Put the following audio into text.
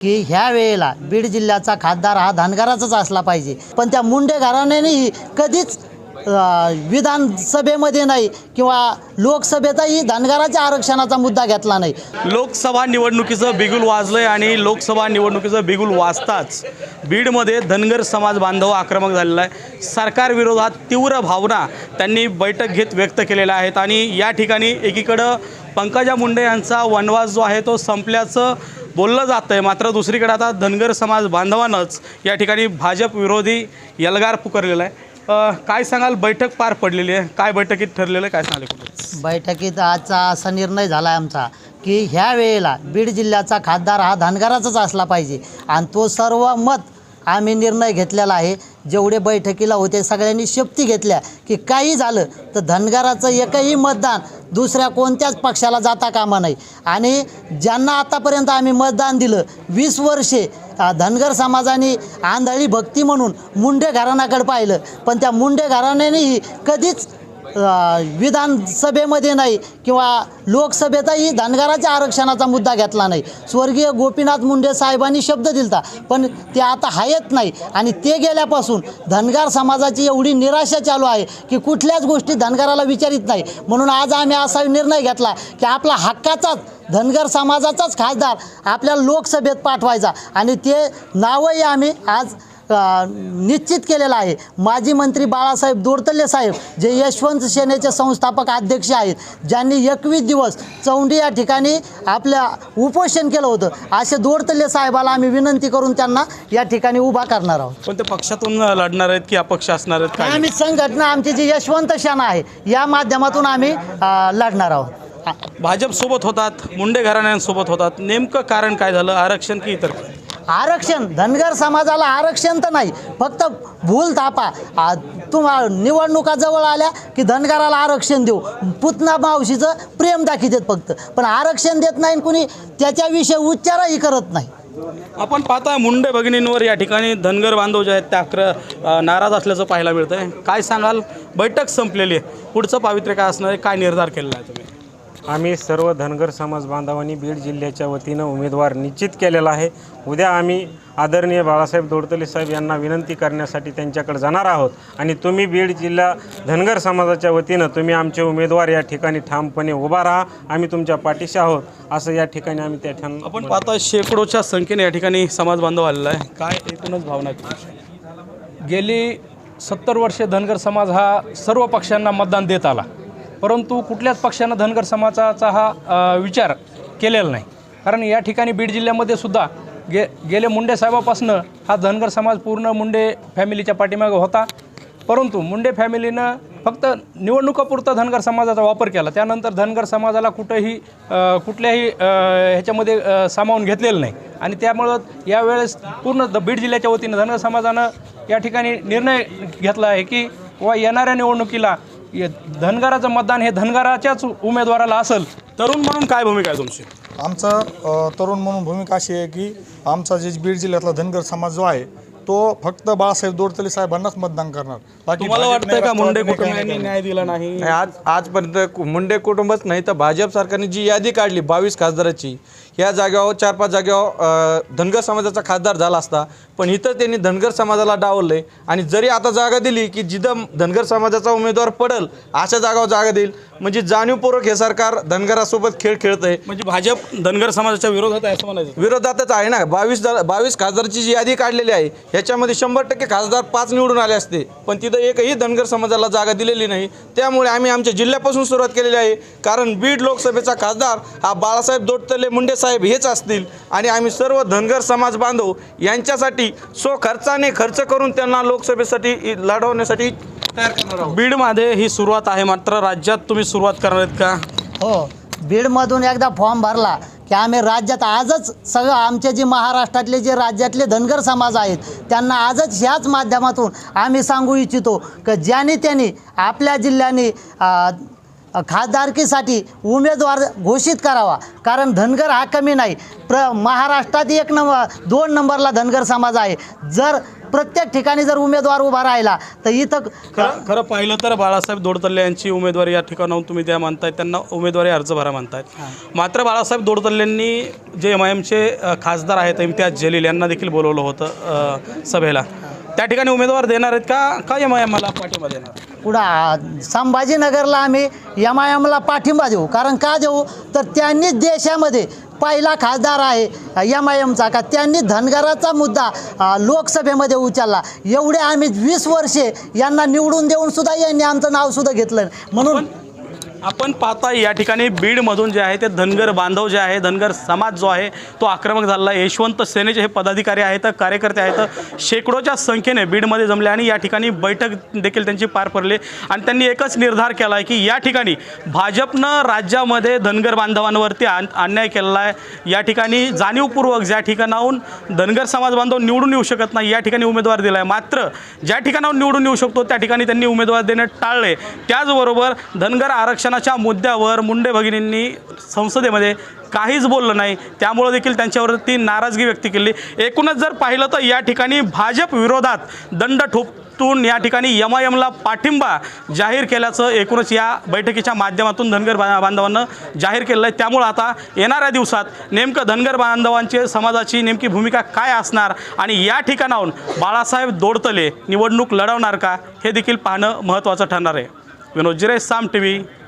की ह्या वेळेला बीड जिल्ह्याचा खासदार हा धनगराचाच असला पाहिजे. पण त्या मुंडे घराण्यानेही कधीच विधानसभेमध्ये नाही किंवा लोकसभेतही धनगराच्या आरक्षणाचा मुद्दा घेतला नाही. लोकसभा निवडणुकीचं बिगुल वाजलंय आणि लोकसभा निवडणुकीचं बिगुल वाजताच बीडमध्ये धनगर समाज बांधव आक्रमक झालेला आहे. सरकारविरोधात तीव्र भावना त्यांनी बैठक घेत व्यक्त केलेल्या आहेत. आणि या ठिकाणी एकीकडं पंकजा मुंडे यांचा वनवास जो आहे तो संपल्याचं बोललं जातं आहे मात्र दुसरीकडे आता धनगर समाज बांधवानंच या ठिकाणी भाजप विरोधी यलगार पुकारलेला आहे. काय सांगाल? बैठक पार पडलेली आहे. काय बैठकीत ठरलेलं आहे? काय सांगाल बैठकीत आजचा असा निर्णय झाला आहे आमचा की ह्या वेळेला बीड जिल्ह्याचा खासदार हा धनगराचाच असला पाहिजे. आणि तो सर्व मत आम्ही निर्णय घेतलेला आहे. जेवढे बैठकीला होते सगळ्यांनी शपथी घेतल्या की काही झालं तर धनगराचं एकही मतदान दुसऱ्या कोणत्याच पक्षाला जाता कामा नाही आणि ज्यांना आतापर्यंत आम्ही मतदान दिलं वीस वर्षे धनगर समाजाने आंधळी भक्ती म्हणून मुंडे घराण्याकडे पाहिलं. पण त्या मुंडे घराण्यानेही कधीच विधानसभेमध्ये नाही किंवा लोकसभेतही धनगराच्या आरक्षणाचा मुद्दा घेतला नाही. स्वर्गीय गोपीनाथ मुंडे साहेबांनी शब्द दिलता पण ते आता हायत नाही. आणि ते गेल्यापासून धनगर समाजाची एवढी निराशा चालू आहे की कुठल्याच गोष्टी धनगराला विचारित नाही. म्हणून आज आम्ही असा निर्णय घेतला की आपला हक्काचाच धनगर समाजाचाच खासदार आपल्या लोकसभेत पाठवायचा. आणि ते नावही आम्ही आज निश्चित केलेला आहे. माजी मंत्री बाळासाहेब दोरतल्ले साहेब जे यशवंत सेनेचे संस्थापक अध्यक्ष आहेत ज्यांनी एकवीस दिवस चौंडी या ठिकाणी आपल्या उपोषण केलं होतं असे दोरतल्ले साहेबाला आम्ही विनंती करून त्यांना या ठिकाणी उभा करणार आहोत. पण ते पक्षातून लढणार आहेत की अपक्ष असणार आहेत? काय? आम्ही संघटना आमची जी यशवंत सेना आहे या माध्यमातून आम्ही अ, लढणार आहोत. भाजप सोबत होतात मुंडे घराण्यांसोबत होतात. नेमकं कारण काय झालं? आरक्षण की इतर काय? आरक्षण धनगर समाजाला आरक्षण तर नाही फक्त भूल थापा. तुम्हा निवडणुका जवळ आल्या की धनगराला आरक्षण देऊ. पुतना मावशीचं प्रेम दाखवतात फक्त. पण आरक्षण देत नाही आणि कुणी त्याच्याविषयी उच्चारही करत नाही. आपण पाहताय मुंडे भगिनींवर या ठिकाणी धनगर बांधव जे आहेत त्या अक्र नाराज असल्याचं पाहायला मिळतं आहे काय सांगाल? बैठक संपलेली आहे. पुढचं पावित्र्य काय असणार आहे? काय निर्धार केलेला आहे आम्ही सर्व धनगर समाज बांधवांनी बीड जिल्ह्याच्या वतीनं उमेदवार निश्चित केलेला आहे. उद्या आम्ही आदरणीय बाळासाहेब दोडतले साहेब यांना विनंती करण्यासाठी त्यांच्याकडे जाणार आहोत. आणि तुम्ही बीड जिल्हा धनगर समाजाच्या वतीनं तुम्ही आमचे उमेदवार या ठिकाणी ठामपणे उभा राहा. आम्ही तुमच्या पाठीशी आहोत. असं या ठिकाणी आम्ही त्या ठिकाणी आपण पाहता शेकडोच्या संख्येने या ठिकाणी समाज बांधव आलेला आहे. काय एकूणच भावना गेली सत्तर वर्षे धनगर समाज हा सर्व पक्षांना मतदान देत आला. परंतु कुठल्याच पक्षानं धनगर समाजाचा हा विचार केलेला नाही. कारण या ठिकाणी बीड जिल्ह्यामध्ये सुद्धा गे गेले मुंडे साहेबापासनं हा धनगर समाज पूर्ण मुंडे फॅमिलीच्या पाठीमागे होता. परंतु मुंडे फॅमिलीनं फक्त निवडणुकापुरता धनगर समाजाचा वापर केला. त्यानंतर धनगर समाजाला कुठंही कुठल्याही ह्याच्यामध्ये सामावून घेतलेलं नाही. आणि त्यामुळं यावेळेस पूर्ण द बीड जिल्ह्याच्या वतीनं धनगर समाजानं या ठिकाणी निर्णय घेतला आहे की व येणाऱ्या निवडणुकीला धनगराचं मतदान हे धनगराच्याच उमेदवाराला असेल. तरुण म्हणून काय भूमिका आहे तुमची? आमचं तरुण म्हणून भूमिका अशी आहे की आमचा जे बीड जिल्ह्यातला धनगर समाज जो आहे तो फक्त बाळासाहेब दोडतले साहेबांनाच मतदान करणार. बाकी तुम्हाला भाजप वाटतंय का मुंडे नाही. न्याय दिला नाही? आज आजपर्यंत कु- मुंडे कुटुंबच नाही तर भाजप सरकारने जी यादी काढली बावीस खासदाराची या जागेवर चार पाच जागेवर धनगर समाजाचा खासदार झाला असता. पण इथं त्यांनी धनगर समाजाला डावलंय आणि जरी आता जागा दिली की जिथं धनगर समाजाचा उमेदवार पडल अशा जागावर जागा देईल. म्हणजे जाणीवपूर्वक हे सरकार धनगरासोबत खेळ खेळतंय. म्हणजे भाजप धनगर समाजाच्या विरोधात आहे असं म्हणायचं. विरोधातच आहे ना. बावीस बावीस खासदारची जी यादी काढलेली आहे ह्याच्यामध्ये शंभर टक्के खासदार पाच निवडून आले असते. पण तिथं एकही धनगर समाजाला जागा दिलेली नाही. त्यामुळे आम्ही आमच्या जिल्ह्यापासून सुरुवात केलेली आहे. कारण बीड लोकसभेचा खासदार हा बाळासाहेब दोटतले मुंडे साहेब हेच असतील. आणि आम्ही सर्व धनगर समाज बांधव यांच्यासाठी स्व खर्चाने खर्च करून त्यांना लोकसभेसाठी लढवण्यासाठी तयार करणार आहोत. बीडमध्ये ही सुरुवात आहे मात्र राज्यात तुम्ही सुरुवात करणार आहेत का? हो बीडमधून एकदा फॉर्म भरला की आम्ही राज्यात आजच सगळं आमचे जे महाराष्ट्रातले जे राज्यातले धनगर समाज आहेत त्यांना आजच ह्याच माध्यमातून आम्ही सांगू इच्छितो की ज्याने त्यांनी आपल्या जिल्ह्याने खासदारकीसाठी उमेदवार घोषित करावा. कारण धनगर हा कमी नाही. प्र महाराष्ट्रात एक नंबर दोन नंबरला धनगर समाज आहे. जर प्रत्येक ठिकाणी जर उमेदवार उभा राहिला तर इथं खरं खरं पाहिलं तर बाळासाहेब दोडतल्ले यांची उमेदवारी या ठिकाणाहून तुम्ही त्या मानताय. त्यांना उमेदवारी अर्ज भरा म्हणतायत मात्र बाळासाहेब दोडतल्लेंनी जे एम आय एमचे खासदार आहेत इम्तियाज जलील यांना देखील बोलवलं होतं सभेला. त्या ठिकाणी उमेदवार देणार आहेत का? का एम आय एमला पाठिंबा देणार पुढं संभाजीनगरला आम्ही एम आय एमला पाठिंबा देऊ. कारण का देऊ? तर त्यांनीच देशामध्ये पहिला खासदार आहे एम आय एमचा का? त्यांनी धनगराचा मुद्दा लोकसभेमध्ये उचलला. एवढे आम्ही वीस वर्षे यांना निवडून देऊन सुद्धा यांनी आमचं नावसुद्धा घेतलं म्हणून आपण पाहता या ठिकाणी बीडमधून जे आहे ते धनगर बांधव जे आहे धनगर समाज जो आहे तो आक्रमक झाला आहे. यशवंत सेनेचे हे पदाधिकारी आहेत कार्यकर्ते आहेत. शेकडोच्या संख्येने बीडमध्ये जमले आणि या ठिकाणी बैठक देखील त्यांची पार पडली. आणि त्यांनी एकच निर्धार केला आहे की या ठिकाणी भाजपनं राज्यामध्ये धनगर बांधवांवरती अन्याय केलेला आहे. या ठिकाणी जाणीवपूर्वक ज्या ठिकाणाहून धनगर समाज बांधव निवडून येऊ शकत नाही या ठिकाणी उमेदवार दिला आहे मात्र ज्या ठिकाणाहून निवडून येऊ शकतो त्या ठिकाणी त्यांनी उमेदवार देणे टाळले त्याचबरोबर धनगर आरक्षण आरक्षणाच्या मुद्द्यावर मुंडे भगिनींनी संसदेमध्ये काहीच बोललं नाही. त्यामुळं देखील त्यांच्यावरती नाराजगी व्यक्त केली. एकूणच जर पाहिलं तर या ठिकाणी भाजप विरोधात दंड ठोपतून या ठिकाणी यम आय एमला पाठिंबा जाहीर केल्याचं एकूणच या बैठकीच्या माध्यमातून धनगर बांधवांना जाहीर केलं आहे. त्यामुळं आता येणाऱ्या दिवसात नेमकं धनगर बांधवांचे समाजाची नेमकी भूमिका काय असणार आणि या ठिकाणाहून बाळासाहेब दोडतले निवडणूक लढवणार का हे देखील पाहणं महत्त्वाचं ठरणार आहे. विनोद जिरे साम टी व्ही